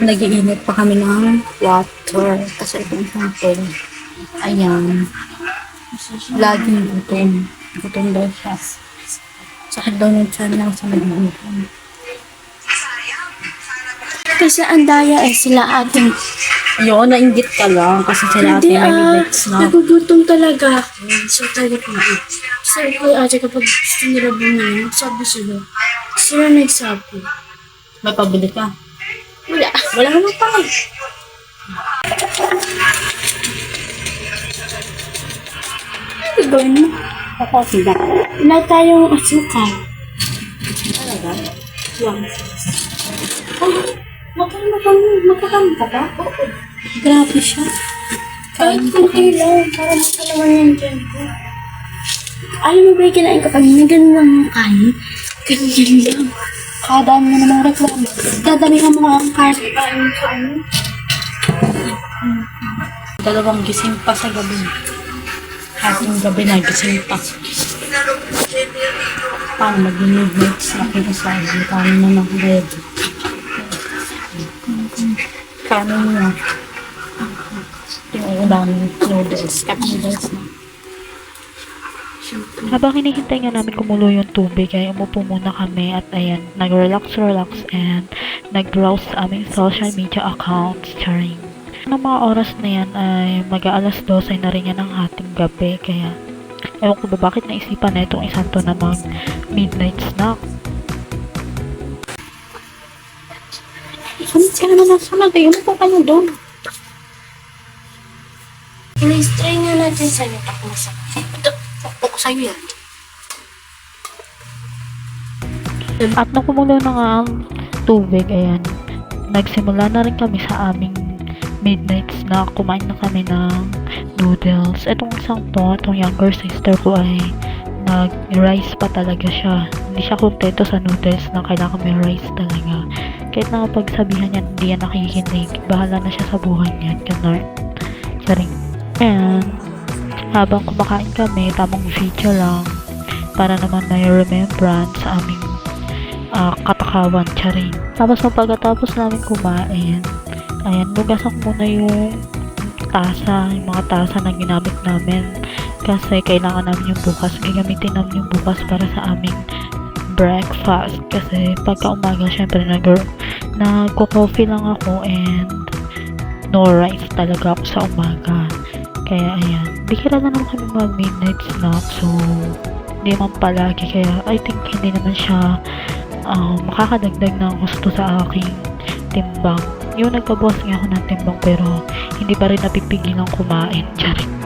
Nagiinit pa kami ng water. Kasi itong sample. Ayan. Laging gutom. Gutom daw siya. Sakit daw ng tiyan lang sa nagugutom. Kasi ang daya eh, sila ating... Yun, nainggit ka lang kasi sila Hindi may ah, na. nagugutom talaga ako. So talaga kumain. Sabi ko ate kapag gusto nila bumili, sabi sila. Sila nagsabi. May pabili ka. Wala. Naman pa. Ano ba yun? Pakosi ba? Wala tayong asukal. Talaga? One. Oh, magkano kang magkakano ka ba? Oo. Grabe siya. Kahit kunti lang, para makalaman yung dyan ko. Alam mo ba yung kinain ko kanina, ganun lang yung kain. Ganyan lang. Kada mo namang reklamo. Dadamihan mo ang sa ano. Dalawang gising pa sa gabi. Hating gabi na gising pa. Paano mag-midnight snack yung sabi? Paano na ng ready? Kanin niya. Yung ulam noodles. Cup noodles na. Habang hinihintay nga namin kumulo yung tubig ay umupo muna kami at ayan, nag-relax relax and nag-browse sa aming social media accounts, charing. Ng mga oras na yan ay mag-aalas 12 na rin yan ng ating gabi kaya ewan ko ba bakit naisipan na itong isang to na mag midnight snack. Sunod ka naman ng sunod. Ayun po kayo doon. Please, try nga natin sa takbo ko sa'yo yan. At nung kumulo na nga ang tubig, ayan, nagsimula na rin kami sa aming midnight snack. Kumain na kami ng noodles. Itong isang to, itong younger sister ko ay nag-rice pa talaga siya. Hindi siya kontento sa noodles na kailangan may rice talaga. Kahit nakapagsabihan niya, hindi yan nakikinig. Bahala na siya sa buhay niya. Ganun. Charing. And, habang kumakain kami, tamang video lang para naman may remembrance sa aming ah, katakawan, charing. Tapos nung pagkatapos namin kumain, ayan, nugasan ko muna yung tasa, yung mga tasa na ginamit namin. Kasi kailangan namin yung bukas, gagamitin namin yung bukas para sa aming breakfast. Kasi pagka umaga, syempre, nag nagko-coffee lang ako and no rice talaga ako sa umaga. Kaya ayan, bihira na naman kami mag midnight snack. So, hindi naman palagi. Kaya I think hindi naman siya ah, makakadagdag ng gusto sa aking timbang. Yung nagpabawas nga ako ng timbang pero hindi pa rin napipigilan kumain. Charing.